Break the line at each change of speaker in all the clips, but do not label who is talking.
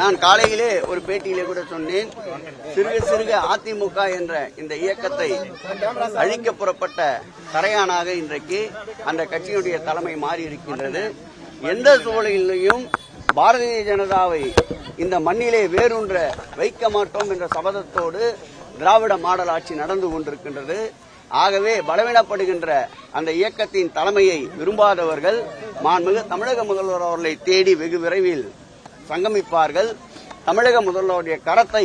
நான் காலையிலே ஒரு பேட்டியிலே கூட சொன்னேன் சிறுக சிறுக அதிமுக என்ற இந்த இயக்கத்தை அழிக்க புறப்பட்ட கரையானாக இன்றைக்கு அந்த கட்சியினுடைய தலைமை மாறி இருக்கின்றது எந்த சூழலிலையும் பாரதிய ஜனதாவை இந்த மண்ணிலே வேரூன்ற வைக்க மாட்டோம் என்ற சபதத்தோடு திராவிட மாடல் ஆட்சி நடந்து கொண்டிருக்கின்றது. ஆகவே பலவீனப்படுகின்ற அந்த இயக்கத்தின் தலைமையை விரும்பாதவர்கள் மாண்புமிகு தமிழக முதல்வர் அவர்களை தேடி வெகு விரைவில் சங்கமிப்பார்கள். தமிழக முதல்வருடைய கரத்தை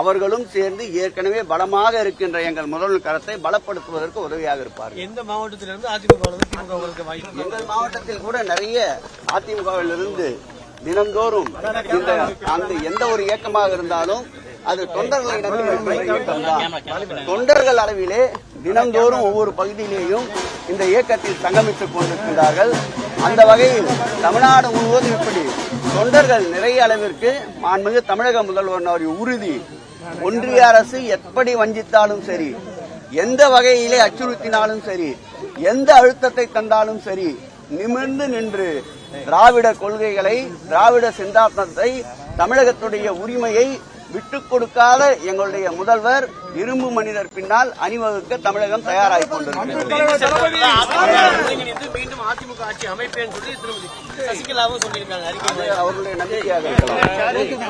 அவர்களும் சேர்ந்து ஏற்கனவே பலமாக இருக்கின்ற எங்கள் முதல்வர் கரத்தை பலப்படுத்துவதற்கு உதவியாக இருப்பார்கள்.
எந்த மாவட்டத்திலிருந்து அதிமுக
எங்கள் மாவட்டத்தில் கூட நிறைய அதிமுகவில் இருந்து தினந்தோறும் இந்த அந்த எந்த ஒரு இயக்கமாக இருந்தாலும் அது தொண்டர்களை தொண்டர்கள் அளவிலே தினந்தோறும் ஒவ்வொரு பகுதியிலேயும் இந்த இயக்கத்தில் சங்கமித்துக் கொண்டிருக்கிறார்கள் அந்த வகையில் தமிழ்நாடு முழுவதும் இப்படி தொண்டர்கள் நிறைய அளவிற்கு மாண்புமிகு தமிழக முதல்வர் உறுதி ஒன்றிய அரசு எப்படி வஞ்சித்தாலும் சரி எந்த வகையிலே அச்சுறுத்தினாலும் சரி எந்த அழுத்தத்தை தந்தாலும் சரி நிமிர்ந்து நின்று திராவிட கொள்கைகளை திராவிட சிந்தாந்தத்தை தமிழகத்துடைய உரிமையை விட்டுக் கொடுக்காத எங்களுடைய முதல்வர் இரும்பு மனிதர் பின்னால் அணிவகுக்க தமிழகம் தயாராகிக் கொண்டிருக்கிறது.
மீண்டும் அதிமுக ஆட்சி சொல்லி
அவர்களுடைய நம்பிக்கையாக